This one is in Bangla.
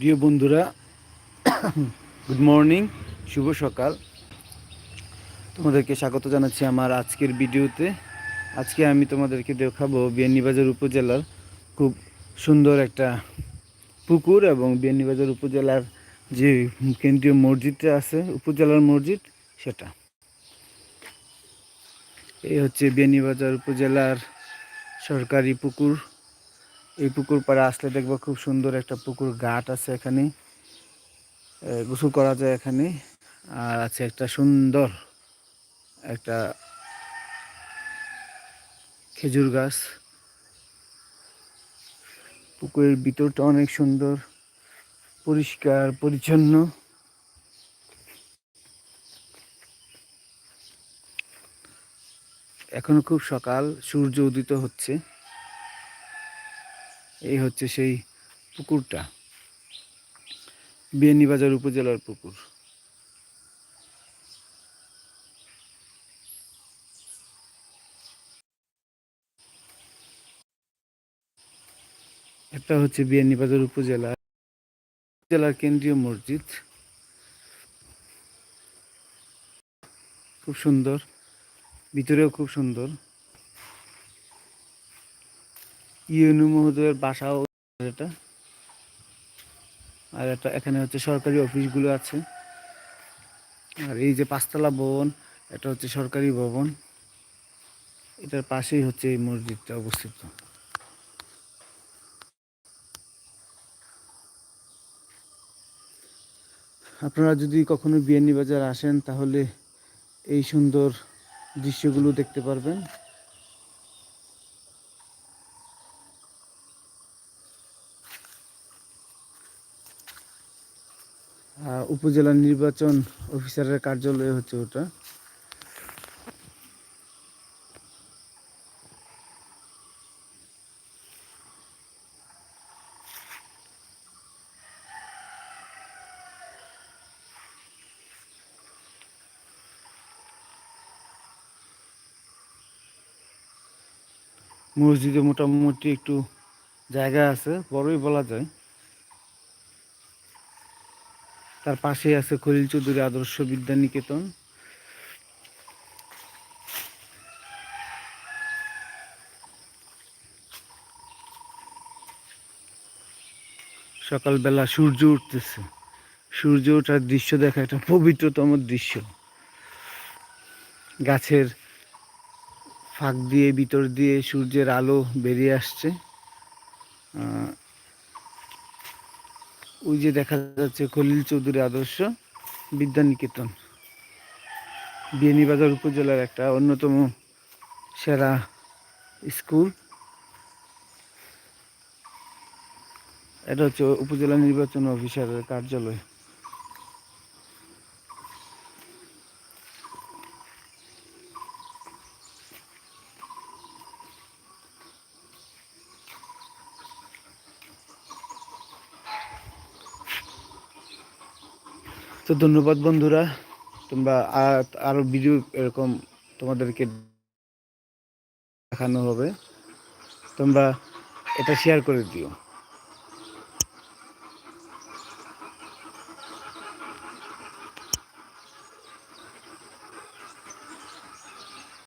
প্রিয় বন্ধুরা গুড মর্নিং শুভ সকাল। তোমাদেরকে স্বাগত জানাচ্ছি আমার আজকের ভিডিওতে। আজকে আমি তোমাদেরকে দেখাবো বিয়ানীবাজার উপজেলার খুব সুন্দর একটা পুকুর এবং বিয়ানীবাজার উপজেলার যে কেন্দ্রীয় মসজিদটা আছে, উপজেলার মসজিদ সেটা। এই হচ্ছে বিয়ানীবাজার উপজেলার সরকারি পুকুর। এই পুকুর পাড়ে আসলে দেখব খুব সুন্দর একটা পুকুর ঘাট আছে এখানে। গোসল করা যায় এখানে। আর আছে একটা সুন্দর একটা খেজুর গাছ। পুকুরের ভিতরটা অনেক সুন্দর, পরিষ্কার, পরিচ্ছন্ন। এখনও খুব সকাল, সূর্য উদিত হচ্ছে। এই হচ্ছে সেই পুকুরটা। বিয়ানীবাজার উপজেলার পুকুর। একটা হচ্ছে বিয়ানীবাজার উপজেলা। জেলার কেন্দ্রীয় মসজিদ। খুব সুন্দর। ভিতরেও খুব সুন্দর। ইউনু মহোদয়ের বাসাও এটা। আর এটা এখানে হচ্ছে সরকারি অফিসগুলো আছে। আর এই যে পাঁচতলা ভবন, এটা হচ্ছে সরকারি ভবন। এটার পাশেই হচ্ছে এই মসজিদটা অবস্থিত। আপনারা যদি কখনো বিয়ানীবাজার আসেন, তাহলে এই সুন্দর দৃশ্যগুলো দেখতে পারবেন। উপজেলা নির্বাচন অফিসারের কার্যালয় হচ্ছে ওটা। মসজিদে মোটামুটি একটু জায়গা আছে বড়ই বলা যায়। তার পাশেই আছে খলিল চৌধুরী আদর্শ বিদ্যা নিকেতন। সকালবেলা সূর্য উঠতেছে। সূর্য ওঠার দৃশ্য দেখা একটা পবিত্রতম দৃশ্য। গাছের ফাঁক দিয়ে, ভিতর দিয়ে সূর্যের আলো বেরিয়ে আসছে। ওই যে দেখা যাচ্ছে খলিল চৌধুরী আদর্শ বিদ্যানিকেতন। বিয়ানীবাজার উপজেলার একটা অন্যতম সেরা স্কুল। এটা হচ্ছে উপজেলা নির্বাচন অফিসারের কার্যালয়। তো ধন্যবাদ বন্ধুরা। তোমরা আর- আরও ভিডিও এরকম তোমাদেরকে দেখানো হবে। তোমরা এটা শেয়ার করে দিও।